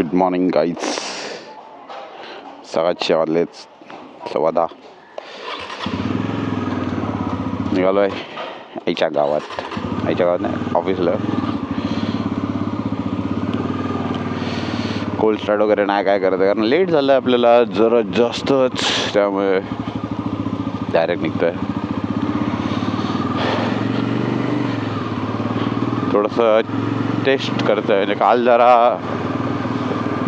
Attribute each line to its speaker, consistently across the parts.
Speaker 1: Good morning guys सकाळचे वाजलेच सव्वा दहा निघालो आहे आईच्या गावात आईच्या गावात नाही ऑफिसला कोल्ड स्टार्ट वगैरे नाही काय करत कारण लेट झालं आहे आपल्याला जरा जास्तच. त्यामुळे डायरेक्ट निघतो आहे थोडंसं टेस्ट करतं आहे म्हणजे काल जरा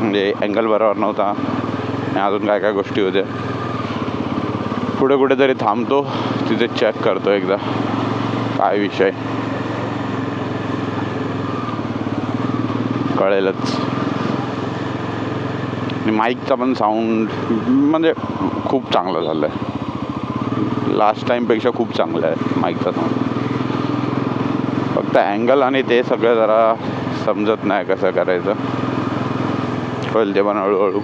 Speaker 1: म्हणजे अँगल बरोबर नव्हता. आणि अजून काय काय गोष्टी होत्या. पुढे कुठेतरी थांबतो तिथे चेक करतो एकदा. काय विषय. कळेलच. आणि माईकचा पण साऊंड म्हणजे खूप चांगलं झालं आहे लास्ट टाईमपेक्षा खूप चांगलं आहे माईकचा साऊंड फक्त अँगल आणि ते सगळं जरा समजत नाही कसं करायचं. होईल पण हळूहळू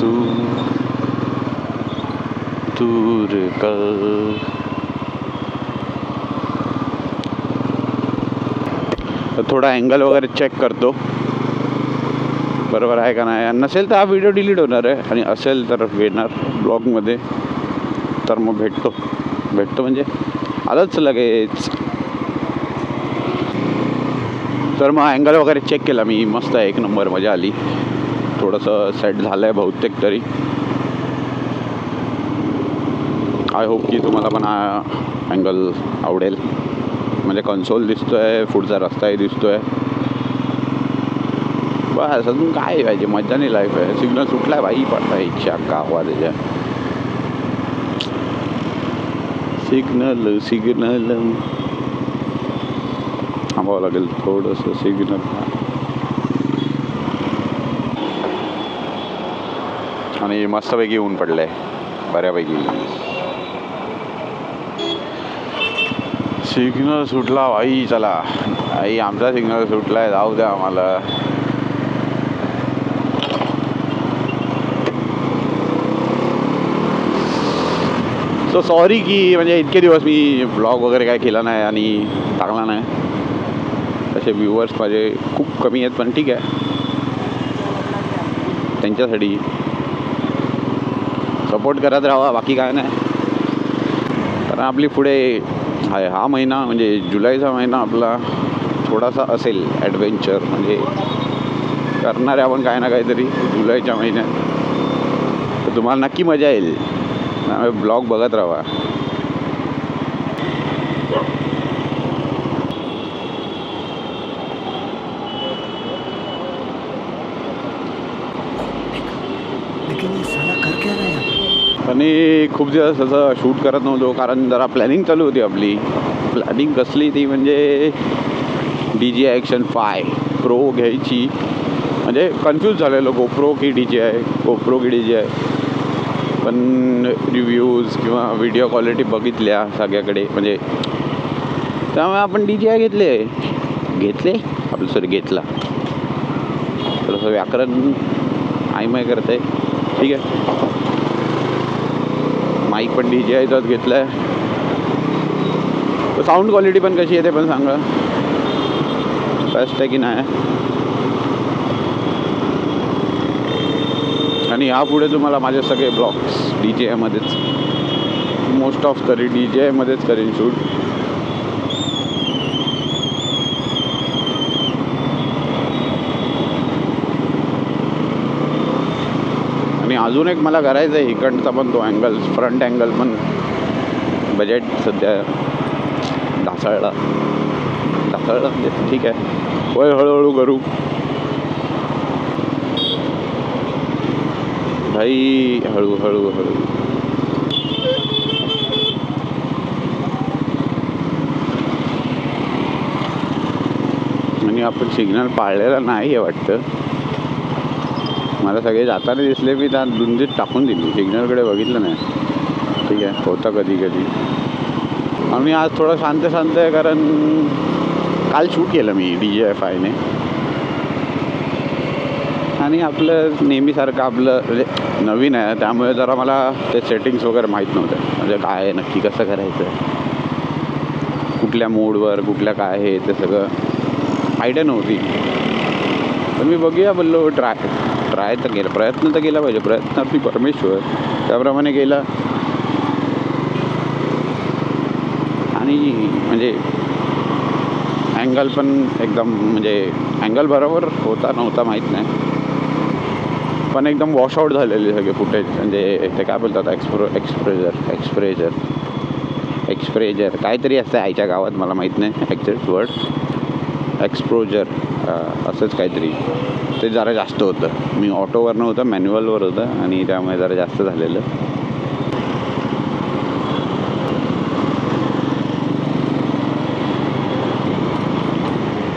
Speaker 1: तू दूर कल थोडा अँगल वगैरे चेक करतो. बरोबर आहे का नाही? नसेल तर हा व्हिडिओ डिलीट होणार आहे. आणि असेल तर येणार ब्लॉगमध्ये तर मग भेटतो. भेटतो म्हणजे आलंच लगेच. तर मग अँगल वगैरे चेक केला. मी मस्त आहे. एक नंबर मजा आली. थोडंसं सेट झालं आहे बहुतेक तरी. आय होप की तुम्हाला पण हा अँगल आवडेल. म्हणजे कन्सोल दिसतो आहे पुढचा रस्ताही दिसतो आहे बस अजून काय पाहिजे? मजा नाही लाईफ आहे. सिग्नल सुटला आहे बाई पडता इच्छा गावा त्याच्या सिग्नल सिग्नल थांबावं लागेल थोडंसं सिग्नल आणि मस्तपैकी ऊन पडलं आहे बऱ्यापैकी. सिग्नल सुटला आई चला. आई आमचा सिग्नल सुटला आहे जाऊ द्या आम्हाला. सो सॉरी की म्हणजे इतके दिवस मी ब्लॉग वगैरे काय केला नाही आणि टाकला नाही. असे व्ह्युअर्स माझे खूप कमी आहेत पण ठीक आहे. त्यांच्यासाठी सपोर्ट करत राहा बाकी काय नाही. कारण आपली पुढे हाय हा महिना म्हणजे जुलैचा महिना आपला थोडासा असेल ॲडव्हेंचर म्हणजे करणार आहे आपण काय ना काहीतरी जुलैच्या महिन्यात. तर तुम्हाला नक्की मजा येईल. ब्लॉग बघत राहा
Speaker 2: लेकिन ये साला कर क्या रहा है यहाँ पे
Speaker 1: आणि खूप दिवस असं शूट करत नव्हतो कारण जरा प्लॅनिंग चालू होती आपली. प्लॅनिंग कसली ती म्हणजे D J action five pro घ्यायची. म्हणजे कन्फ्यूज झालेलो गोप्रो की डी जे आहे गोप्रो की डी जे आहे पण रिव्ह्यूज किंवा व्हिडिओ क्वालिटी बघितल्या सगळ्याकडे म्हणजे त्यामुळे आपण डी जे आय घेतले. घेतले? आपलं सॉरी घेतला. थोडंसं व्याकरण आयमय करत. आहे ठीक आहे? माईक पण डी जे आयचाच घेतला आहे साऊंड क्वालिटी पण कशी आहे ते पण सांगा. बेस्ट आहे की नाही? आणि यापुढे तुम्हाला माझे सगळे ब्लॉग्स डी जे आयमध्येच मोस्ट ऑफ तरी डी जे आयमध्येच करेन शूट आणि अजून एक मला करायचं आहे इकडचा पण तो अँगल फ्रंट अँगल पण बजेट सध्या ढासळला. ढासळला म्हणजे ठीक आहे. होय हळूहळू करू. भाई हळूहळू हळू. हळू आणि आपण सिग्नल पाळलेला नाही आहे वाटतं. मला सगळे जाताना दिसले मी त्या दुंदीत टाकून दिली. सिग्नलकडे बघितलं नाही. ठीक आहे होतं कधी कधी. आम्ही आज थोडं शांत शांत आहे कारण काल शूट केलं मी डी जे एफ आयने. आणि आपलं नेहमीसारखं आपलं म्हणजे नवीन आहे त्यामुळे जरा मला ते सेटिंग्स वगैरे माहीत नव्हते. म्हणजे काय आहे नक्की कसं करायचं आहे. कुठल्या मोडवर कुठल्या काय आहे ते सगळं आयडिया नव्हती. पण मी बघूया बोललो ट्राय. ट्राय तर केला प्रयत्न तर केला पाहिजे प्रयत्नार्थी परमेश्वर त्याप्रमाणे केला. आणि म्हणजे अँगल पण एकदम म्हणजे अँगल बरोबर होता नव्हता माहीत नाही. पण एकदम वॉशआउट झालेले सगळे फुटेज म्हणजे ते काय बोलतात एक्सप्रो एक्सप्रेजर एक्सप्रेजर एक्सप्रेजर काहीतरी असतं आईच्या गावात मला माहीत नाही ॲक्झॅक्ट वर्ड एक्सप्रोजर असंच काहीतरी. ते जरा जास्त होतं. मी ऑटोवरनं होतं मॅन्युअलवर होतं आणि त्यामुळे जरा जास्त झालेलं.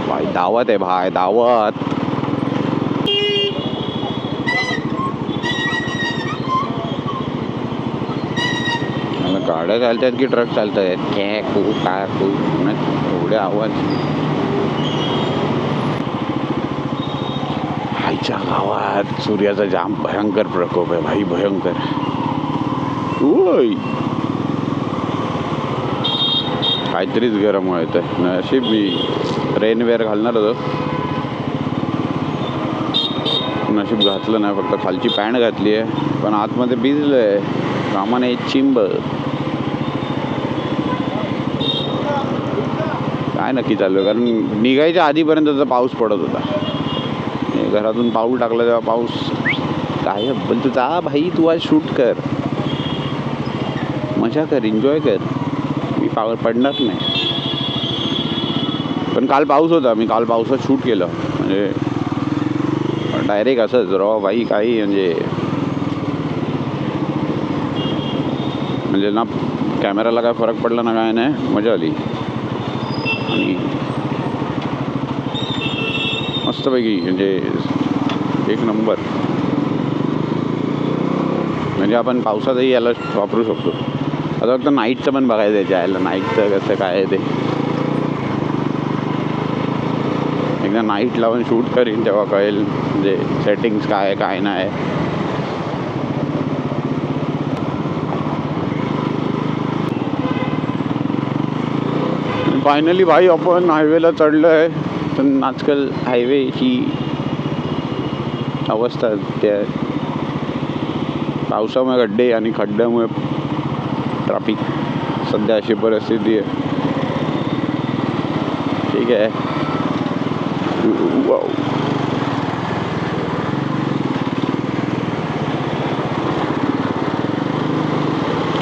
Speaker 1: भाई दावत आहे भाय दावत. गाड्या चालत आहेत की ट्रक चालत आहेत कॅ कू काय कू एवढे आवाज. आईच्या गावात सूर्याचा जाम भयंकर प्रकोप आहे भाई भयंकर. ओय काहीतरीच गरम व्हायचं आहे. नशीब मी रेनवेअर घालणार होतो. नशीब घातलं नाही फक्त खालची पॅन्ट घातली आहे. पण आतमध्ये भिजलं आहे कामाने चिंब. काय नक्की चालू आहे? कारण निघायच्या आधीपर्यंतचा पाऊस पडत होता. घरातून पाऊल टाकलं तेव्हा पाऊस काय बोलतो जा भाई तू आज शूट कर. मजा कर एन्जॉय कर. मी पावर पडणार नाही. पण काल पाऊस होता. मी काल पावसात शूट केलं. म्हणजे डायरेक्ट असंच रॉ बाई काही म्हणजे म्हणजे ना कॅमेराला काय फरक पडला ना काय नाही? मजा आली. मस्तपैकी म्हणजे एक नंबर. म्हणजे आपण पावसातही याला वापरू शकतो. आता फक्त नाईटचं पण बघायचं आहे जायला नाईटचं कसं काय आहे ते. एकदा नाईट लावून शूट करीन तेव्हा कळेल म्हणजे सेटिंग्स काय आहे काय नाही. फायनली भाई आपण हायवेला चढलो आहे पण आजकाल हायवेची अवस्था त्या पावसामुळे खड्डे आणि खड्ड्यामुळे ट्राफिक सध्या अशी परिस्थिती आहे. ठीक आहे. वाव.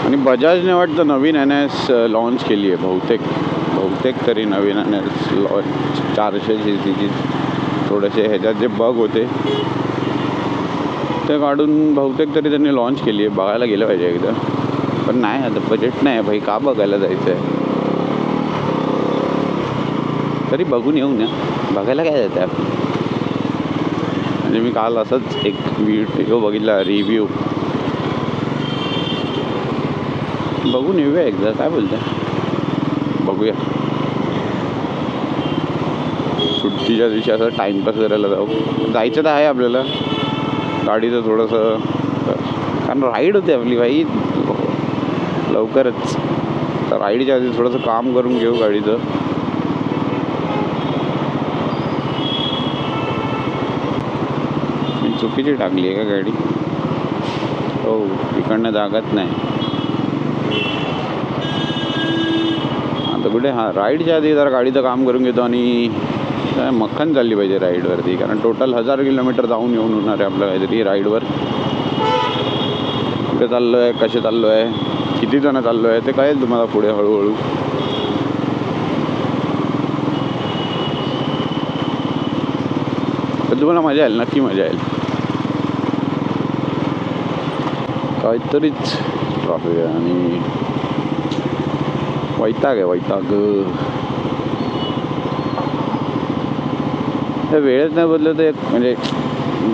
Speaker 1: आणि बजाजने वाटतं नवीन एन एस लॉन्च केली आहे बहुतेक. प्रत्येक तरी नवीन आणि चारशे सी सीची थोडेसे ह्याच्यात जे बग होते ते काढून बहुतेक तरी त्यांनी लॉन्च केली आहे. बघायला गेलं पाहिजे एकदा. पण नाही आता बजेट नाही आहे. भाई का बघायला जायचं आहे तरी बघून येऊ ना बघायला काय जातं आपण म्हणजे मी काल असंच एक व्हिडिओ बघितला रिव्ह्यू बघून येऊया एकदा. काय बोलतं बघूया. तिच्या दिवशी असं टाईमपास करायला जाऊ. जायचं तर आहे आपल्याला. गाडीचं थोडंसं कारण राईड होते आपली बाई लवकरच. तर राईडच्या आधी थोडंसं काम करून घेऊ गाडीचं. मी चुकीची टाकली आहे का गाडी? हो इकडनं जागत नाही. आता कुठे? हां राईडच्या आधी जरा गाडीचं काम करून घेतो आणि मक्खन चालली पाहिजे राईडवरती कारण टोटल हजार किलोमीटर जाऊन येऊन होणार आहे आपलं काहीतरी राईडवर. कुठे चाललो आहे कसे चाललो आहे किती जण चाललो आहे ते कळेल तुम्हाला पुढे हळूहळू. तर तुम्हाला मजा येईल नक्की मजा येईल. काहीतरीच ट्रॉफिक आहे आणि वैताग आहे वैताग. हे वेळेत नाही बदललं तर एक म्हणजे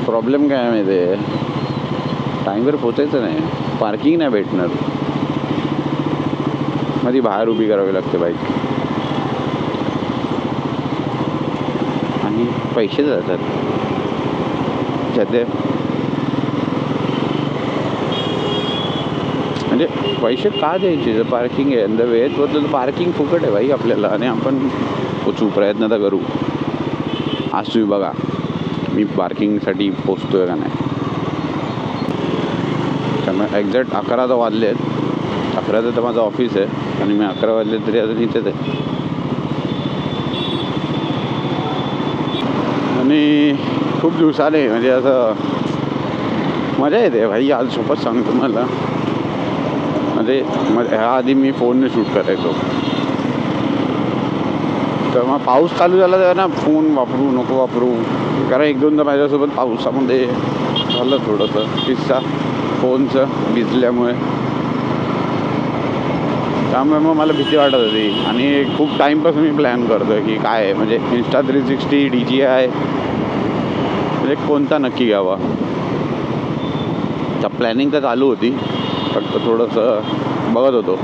Speaker 1: प्रॉब्लेम काय आहे माहिती आहे? टाईमवर पोचायचं नाही. पार्किंग नाही भेटणार. मग ती बाहेर उभी करावी लागते बाईक आणि पैसे जातात. सध्या म्हणजे पैसे का द्यायचे? जर पार्किंग आहे. जर वेळेत बदल तर पार्किंग फुकट आहे बाई आपल्याला. आणि आपण पोचू प्रयत्न तर करू. आज तुम्ही बघा. मी पार्किंगसाठी पोचतोय का नाही? त्यामुळे एक्झॅक्ट अकरा तर वाजले आहेत. अकराचं तर माझं ऑफिस आहे. आणि मी अकरा वाजले तरी अजून इथेच आहे. आणि खूप दिवसाने म्हणजे असं मजा येते भाई. आज सोबत सांगतो मला. म्हणजे मग ह्या आधी मी फोनने शूट करायचो. तर मग पाऊस चालू झाला तर ना फोन वापरू नको वापरू. कारण एक दोनदा माझ्यासोबत पावसामध्ये झालं थोडंसं. किस्सा फोनचं भिजल्यामुळे. त्यामुळे मग मला भीती वाटत होती. आणि खूप टाईमपासून मी प्लॅन करतो आहे की काय आहे. म्हणजे Insta three sixty D J I म्हणजे कोणता नक्की घ्यावा. तर प्लॅनिंग तर चालू होती. फक्त थोडंसं बघत होतो.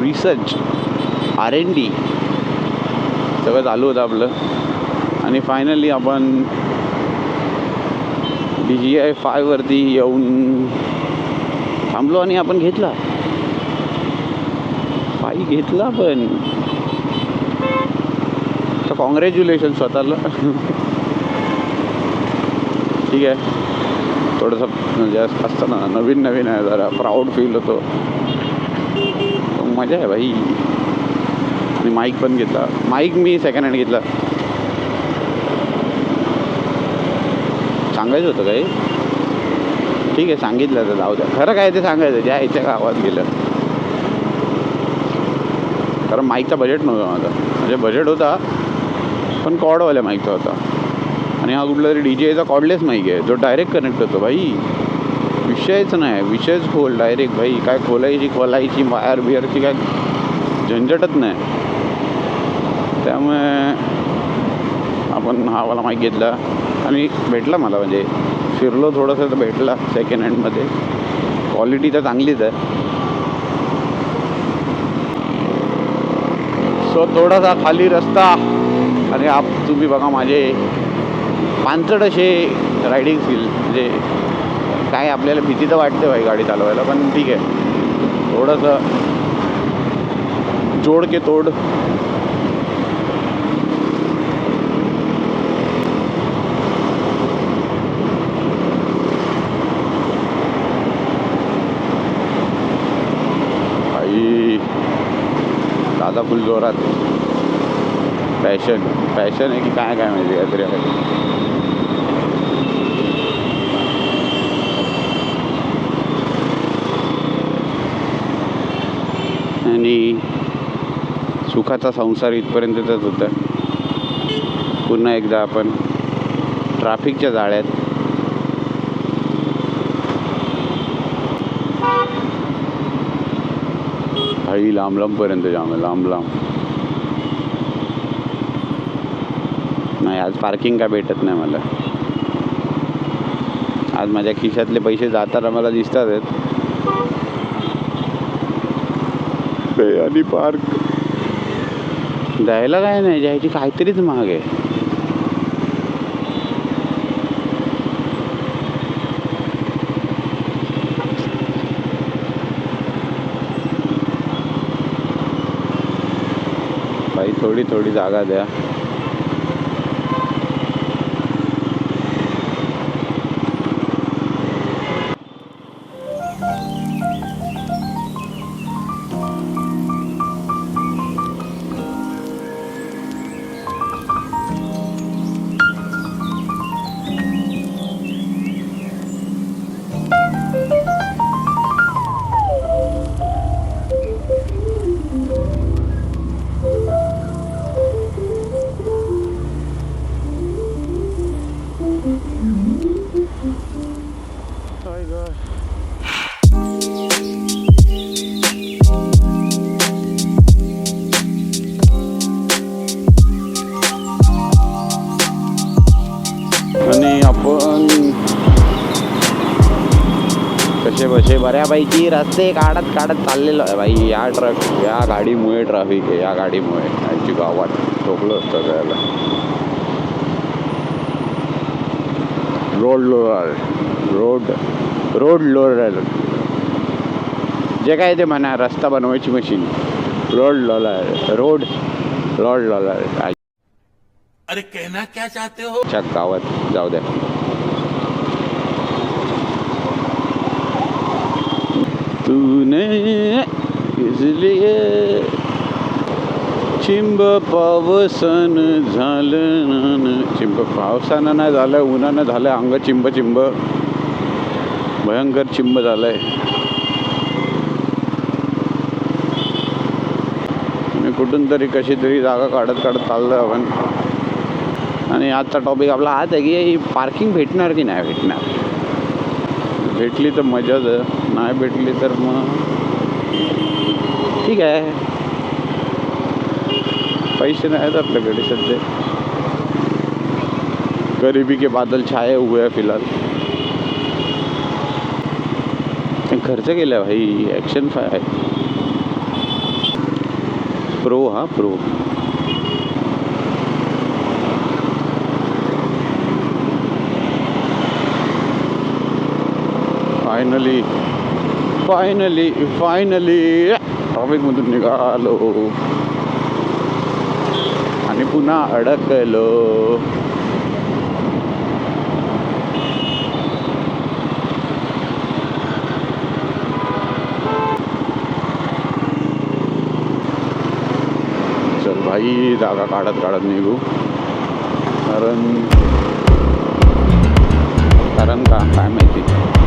Speaker 1: रिसर्च आर एन डी सगळं चालू होतं आपलं. आणि फायनली आपण डी जी आय फायवरती येऊन थांबलो आणि आपण घेतला. पायी घेतला पण. तर कॉंग्रॅच्युलेशन स्वतःला. ठीक आहे. थोडंसं म्हणजे असताना नवीन नवीन आहे जरा प्राऊड फील होतो. मजा आहे भाई. आणि माईक पण घेतला. माईक मी सेकंड हँड घेतला. सांगायचं होतं काही? ठीक आहे सांगितलं तर जाऊ द्या. खरं काय ते सांगायचं ज्या याच्या गावात गेलं. कारण माईकचा बजेट नव्हता माझा. म्हणजे बजेट होता पण कॉडवाल्या माईकचा होता. आणि हा कुठला तरी डी जे एचा कॉर्डलेस माईक आहे जो डायरेक्ट कनेक्ट होतो भाई. विषयच नाही विषयच खोल डायरेक्ट भाई. काय खोलायची खोलायची वायर बियरची काय झंझटच नाही. त्यामुळे आपण हा वाला माईक घेतला. आणि भेटला मला म्हणजे फिरलो थोडंसं तर भेटला सेकंड हँडमध्ये क्वालिटी तर चांगलीच आहे. सो थोडासा खाली रस्ता आणि आप तुम्ही बघा माझे पानचट असे रायडिंग स्किल म्हणजे काय आपल्याला भीती तर वाटते भाई गाडी चालवायला पण ठीक आहे. थोडंसं जोड के तोड भाई आता फुल जोरात. पॅशन पॅशन आहे की काय काय माहिती काहीतरी आहे. आणि सुखाचा संसार इथपर्यंतच होता. पुन्हा एकदा आपण ट्राफिकच्या जाळ्यात काही लांब लांबपर्यंत जाम आहे लांब लांब नाही आज पार्किंग काय भेटत नाही मला। आज माझ्या खिशातले पैसे जाताना मला दिसतात आणि पार्क जायला काय नाही जायची काहीतरीच महाग आहे भाई थोडी थोडी जागा द्या बऱ्यापैकी रस्ते काढत काढत चाललेलो आहे भाई. या ट्रक या गाडीमुळे ट्रॅफिक आहे या गाडीमुळे. यांची गावात ठोकलं असतं त्याला road roller road road roller जे काय ते म्हणा रस्ता बनवायची machine road roller road road roller
Speaker 3: अरे कहना क्या चाहते हो?
Speaker 1: गावात जाऊ द्या. तूने इसलिए चिंब पावसन झालं न चिंब पावसानं नाही झालं उन्हानं झालं अंग चिंब चिंब. भयंकर चिंब झालंय. मी कुठून तरी कशी तरी जागा काढत काढत चाललं आपण. आणि आजचा टॉपिक आपला हाच आहे की पार्किंग भेटणार की नाही भेटणार? भेटली तर मजाच नाही भेटली तर मग ठीक आहे. पैसे नाही आहेत आपल्याकडे सध्या. गरिबी के बादल छाये हुए आहे फिलहाल. खर्च केला भाई ॲक्शन फाय आहे. प्रो हा प्रो फायनली फायनली फायनली ट्रॉफिकमधून निघालो आणि पुन्हा अडकलो चल भाई जागा काढत काढत निघू कारण कारण का काय माहिती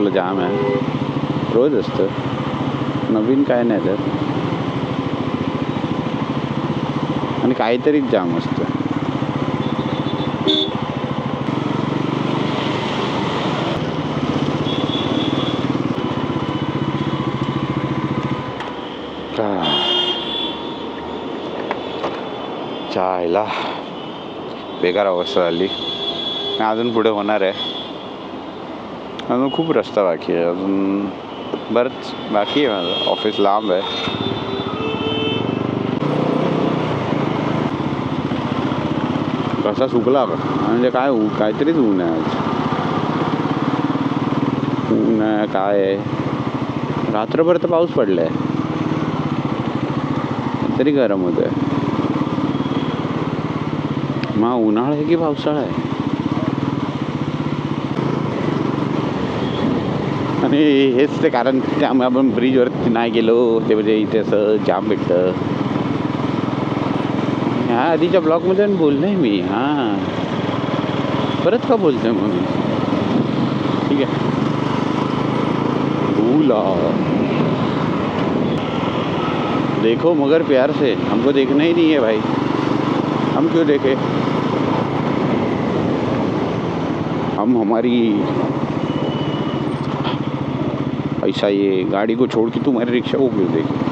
Speaker 1: आपलं जाम आहे. रोज असतं. नवीन काय नाही त्यात. आणि काहीतरीच जाम असतं. चायला. बेकार अवस्था झाली. नाही अजून पुढे होणार आहे. अजून खूप रस्ता बाकी आहे अजून बरंच बाकी आहे माझं ऑफिस लांब आहे कसा सुकला पण म्हणजे काय ऊ काहीतरीच ऊन आहे आज ऊन आहे काय आहे रात्रभर तर पाऊस पडला आहे तरी गरम होतं आहे मग उन्हाळा आहे की पावसाळा आहे हेच ते कारण त्यामुळे आपण ब्रिजवरती नाही गेलो. ते म्हणजे इथे असं जाम भेटतं. ह्या आधीच्या ब्लॉगमध्ये बोललो आहे मी. हाँ. परत का बोलतोय मग मी ठीक आहे. भूला देखो मगर प्यार से. हमको देखना ही नहीं है भाई. हम क्यों देखे? हम हमारी ऐसा ये गाड़ी को छोड़ के तुम्हारी रिक्शा को क्यों देगी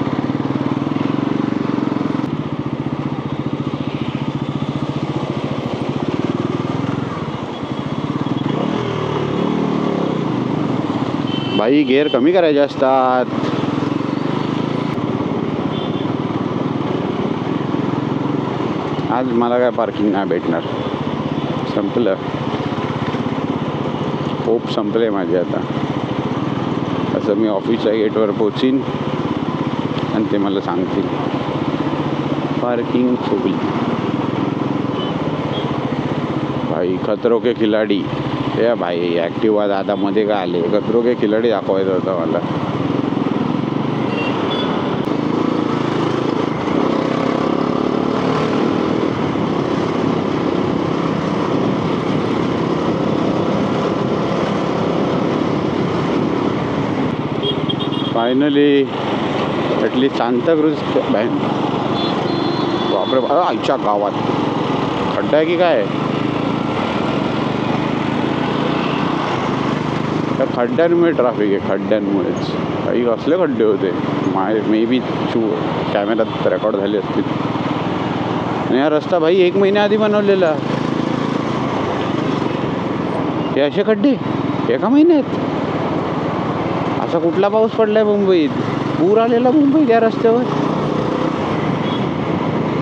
Speaker 1: भाई गेअर कमी करायचे असतात. आज मला काय पार्किंग नाही भेटणार. संपलं. होप संपले माझे आता. त्यांचं मी ऑफिसच्या गेटवर पोचीन आणि ते मला सांगतील. पार्किंग फुल भाई खतरो के खिलाडी. या भाई ॲक्टिवा दादामध्ये का काय आले? खतरो के खिलाडी दाखवायचं होतं मला. फायनली ॲटलीस्ट सांताक्रूज बँक बापरे बा आईच्या गावात. खड्डा आहे की काय? त्या खड्ड्यांमुळे ट्रॅफिक आहे खड्ड्यांमुळेच. काही कसले खड्डे होते. माय मे बी शू कॅमेऱ्यात रेकॉर्ड झाले असतील. आणि हा रस्ता भाई एक महिन्याआधी बनवलेला. हे असे खड्डे? एका महिन्यात? असा कुठला पाऊस पडलाय मुंबईत? पूर आलेला मुंबईत या रस्त्यावर?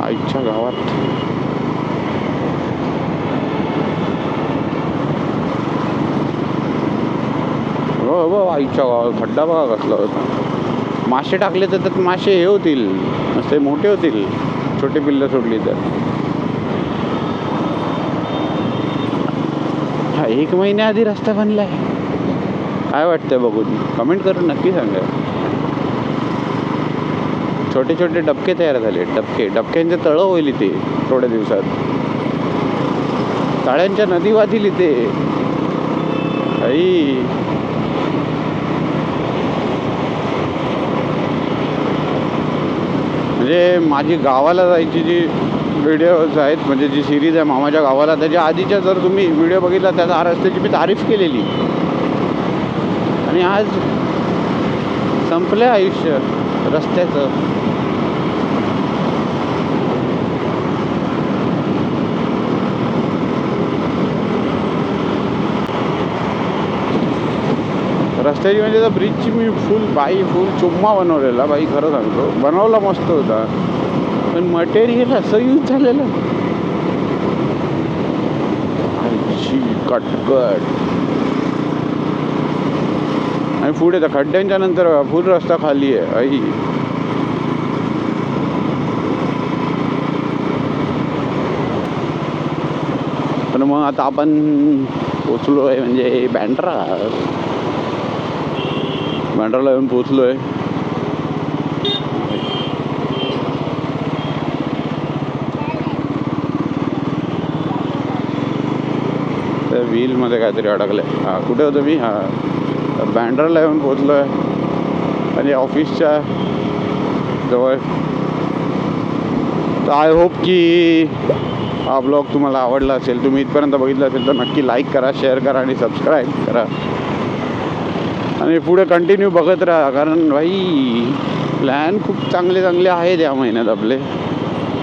Speaker 1: आईच्या गावात. हो, हो आईच्या गावात. खड्डा बघा कसला होता. मासे टाकले तर त्यात मासे हे होतील. असे मोठे होतील. छोटे पिल्लं सोडली तर. हा एक महिन्याआधी रस्ता बनलाय. काय वाटतंय बघून कमेंट करून नक्की सांगा. छोटे छोटे डबके तयार झाले. डबके डबक्यांचे तळं होईल इथे थोड्या दिवसात. तळ्यांच्या नदी वाहतील इथे. आई. म्हणजे माझी गावाला जायची जी व्हिडिओज आहेत म्हणजे जी सिरीज आहे मामाच्या गावाला त्याच्या आधीच्या जर तुम्ही व्हिडिओ बघितला त्याचा त्या रस्त्याची मी तारीफ केलेली. आणि आज संपलं आयुष्य रस्त्याचं. रस्त्याची म्हणजे त्या ब्रिजची मी फुल बाई फुल चुम्मा बनवलेला बाई खरं सांगतो. बनवला मस्त होता. पण मटेरियल असं यूज झालेलं. आईची कटकट. आणि पुढे तर खड्ड्यांच्या नंतर फुल रस्ता खाली आहे आई. पण मग आता आपण पोचलो आहे म्हणजे बँड्रा. बँड्राला येऊन पोचलो आहे तर व्हीलमध्ये काहीतरी अडकलं आहे हां कुठे होतो मी हां. बँड्राला येऊन पोचलो आहे आणि ऑफिसच्या जवळ. तर आय होप की हा ब्लॉग तुम्हाला आवडला असेल तुम्ही इथपर्यंत बघितलं असेल तर नक्की लाईक करा शेअर करा आणि सबस्क्राईब करा. आणि पुढे कंटिन्यू बघत राहा कारण भाई प्लॅन खूप चांगले चांगले आहेत या महिन्यात आपले.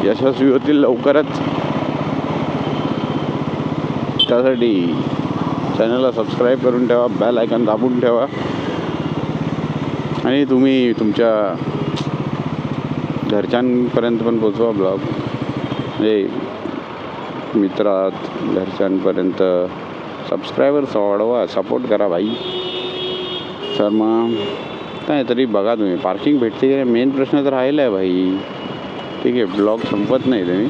Speaker 1: यशस्वी होतील लवकरच. त्यासाठी चॅनलला सबस्क्राईब करून ठेवा बेल आयकन दाबून ठेवा. आणि तुम्ही तुमच्या घरच्यांपर्यंत पण पोचवा ब्लॉग. म्हणजे मित्रात घरच्यांपर्यंत सबस्क्रायबर्स वाढवा सपोर्ट करा भाई. तर मग काय तरी बघा तुम्ही. पार्किंग भेटते की मेन प्रश्न तर राहिला आहे भाई. ठीक आहे ब्लॉग संपत नाही तुम्ही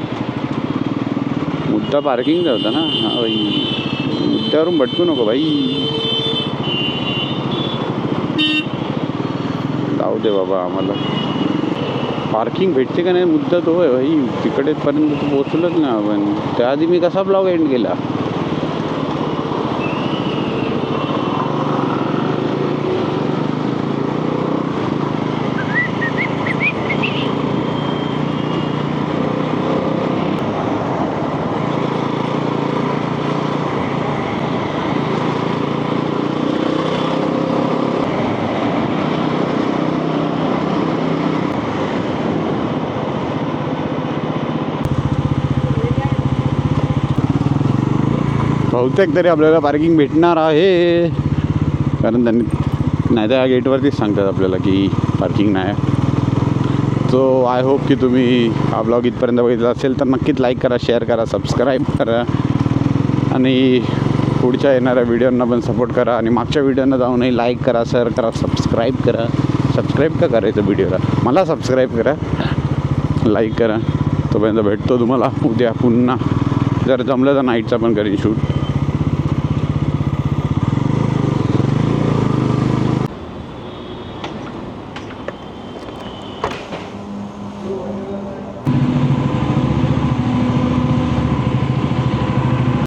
Speaker 1: मुद्दा पार्किंगचा होता ना? हा भाई. मुद्द्यावरून भटकू नको भाई. जाऊ दे बाबा आम्हाला. पार्किंग भेटते का नाही? मुद्दा तो आहे भाई. तिकडेपर्यंत तू पोचलोच ना आपण. त्याआधी मी कसा ब्लॉग एंड केला? बहुतेक तरी आपल्याला पार्किंग भेटणार आहे. कारण त्यांनी नाही तर या गेटवरतीच सांगतात आपल्याला की पार्किंग नाही सो आय होप की तुम्ही हा ब्लॉग इथपर्यंत बघितला असेल तर नक्कीच लाईक करा शेअर करा सबस्क्राईब करा. आणि पुढच्या येणाऱ्या व्हिडिओंना पण सपोर्ट करा. आणि मागच्या व्हिडिओंना जाऊनही लाईक करा शेअर करा सबस्क्राईब करा. सबस्क्राईब का करायचं व्हिडिओला मला सबस्क्राईब करा. लाईक करा. तोपर्यंत भेटतो तुम्हाला. उद्या पुन्हा. जर जमलं तर नाईटचा पण करीन शूट